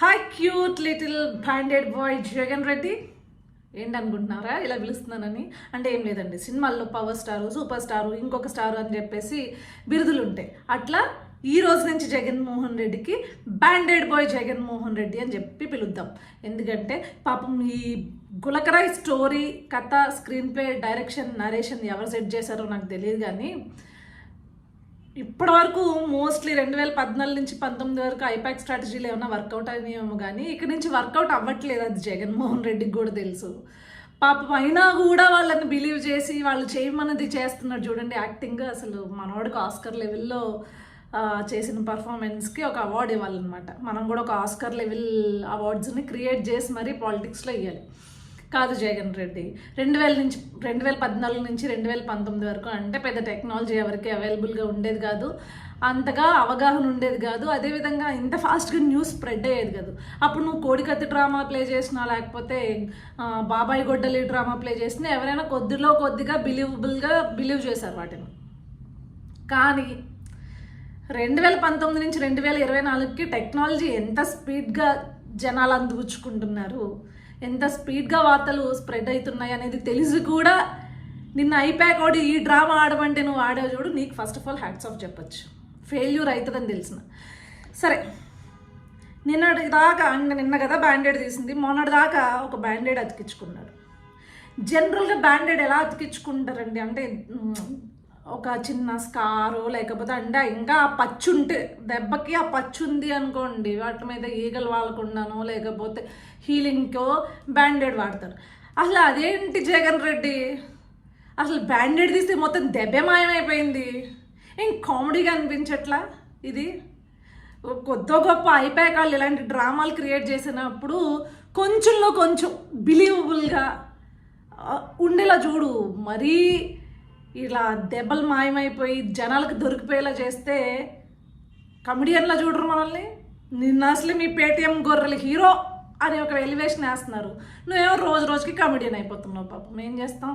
Hi cute little bandaged boy Jagan Reddy ఏంటనుకుంటున్నారా? ఇలా పిలుస్తున్నానని? అంటే ఏం లేదండి. సినిమాల్లో పవర్ స్టారు సూపర్ స్టారు ఇంకొక స్టారు అని చెప్పేసి బిరుదులు ఉంటాయి అట్లా ఈ రోజు నుంచి జగన్మోహన్ రెడ్డికి బ్యాండెడ్ బాయ్ జగన్మోహన్ రెడ్డి అని చెప్పి పిలుద్దాం. ఎందుకంటే పాపం ఈ గులకరాయ్ స్టోరీ కథ స్క్రీన్ ప్లే డైరెక్షన్ నరేషన్ ఎవరు సెట్ చేశారో నాకు తెలియదు కానీ ఇప్పటి వరకు మోస్ట్లీ రెండు వేల పద్నాలుగు నుంచి పంతొమ్మిది వరకు ఐపాక్ స్ట్రాటజీలు ఏమైనా వర్కౌట్ అయినాయేమో కానీ ఇక్కడ నుంచి వర్కౌట్ అవ్వట్లేదు అది జగన్మోహన్ రెడ్డికి కూడా తెలుసు. పాపం అయినా కూడా వాళ్ళని బిలీవ్ చేసి వాళ్ళు చేయమన్నది చేస్తున్నారు చూడండి యాక్టింగ్ అసలు మనవాడికి ఆస్కర్ లెవెల్లో చేసిన పర్ఫార్మెన్స్కి ఒక అవార్డు ఇవ్వాలన్నమాట. మనం కూడా ఒక ఆస్కర్ లెవెల్ అవార్డ్స్ని క్రియేట్ చేసి మరీ పాలిటిక్స్లో ఇవ్వాలి కాదు జగన్ రెడ్డి. రెండు వేల నుంచి రెండు వేల పద్నాలుగు నుంచి రెండు వేల పంతొమ్మిది వరకు అంటే పెద్ద టెక్నాలజీ ఎవరికి అవైలబుల్గా ఉండేది కాదు. అంతగా అవగాహన ఉండేది కాదు. అదేవిధంగా ఇంత ఫాస్ట్గా న్యూస్ స్ప్రెడ్ అయ్యేది కాదు. అప్పుడు నువ్వు కోడికత్తి డ్రామా ప్లే చేసినా లేకపోతే బాబాయ్ గొడ్డలి డ్రామా ప్లే చేసినా ఎవరైనా కొద్దిలో కొద్దిగా బిలీవబుల్గా బిలీవ్ చేశారు వాటిని. కానీ రెండు వేల పంతొమ్మిది నుంచి రెండు వేల ఇరవై నాలుగుకి టెక్నాలజీ ఎంత స్పీడ్గా జనాలు అందుకుంటున్నారు ఎంత స్పీడ్గా వార్తలు స్ప్రెడ్ అవుతున్నాయి అనేది తెలిసి కూడా నిన్న అయిపోయాక కూడా ఈ డ్రామా ఆడమంటే నువ్వు ఆడావు చూడు నీకు first of all hats off చెప్పచ్చు. ఫెయిల్యూర్ అవుతుందని తెలిసిన. సరే నిన్నటి దాకా నిన్న కదా బ్యాండేడ్ తీసింది మొన్నటి దాకా ఒక బ్యాండేడ్ అతికించుకున్నాడు. జనరల్గా బ్యాండేడ్ ఎలా అతికించుకుంటారండి? అంటే ఒక చిన్న స్కారు లేకపోతే అంటే ఇంకా ఆ పచ్చు ఉంటే దెబ్బకి ఆ పచ్చు ఉంది అనుకోండి వాటి మీద ఈగలు వాడకుండానో లేకపోతే హీలింగ్కో బ్యాండేడ్ వాడతారు. అసలు అదేంటి జగన్ రెడ్డి? అసలు బ్యాండేడ్ తీస్తే మొత్తం దెబ్బే మాయమైపోయింది. ఏం కామెడీగా అనిపించట్లా ఇది? కొద్ది గొప్ప అయిపోయాక వాళ్ళు ఇలాంటి డ్రామాలు క్రియేట్ చేసినప్పుడు కొంచెంలో కొంచెం బిలీవబుల్గా ఉండేలా చూడు. మరీ ఇలా దెబ్బలు మాయమైపోయి జనాలకు దొరికిపోయేలా చేస్తే కమెడియన్లా చూడరు మనల్ని? నిన్న అసలు మీ పేటిఎం గొర్రెలు హీరో అని ఒక ఎలివేషన్ వేస్తున్నారు. నువ్వేమో రోజు రోజుకి కమెడియన్ అయిపోతున్నావు పాపం. ఏం చేస్తాం?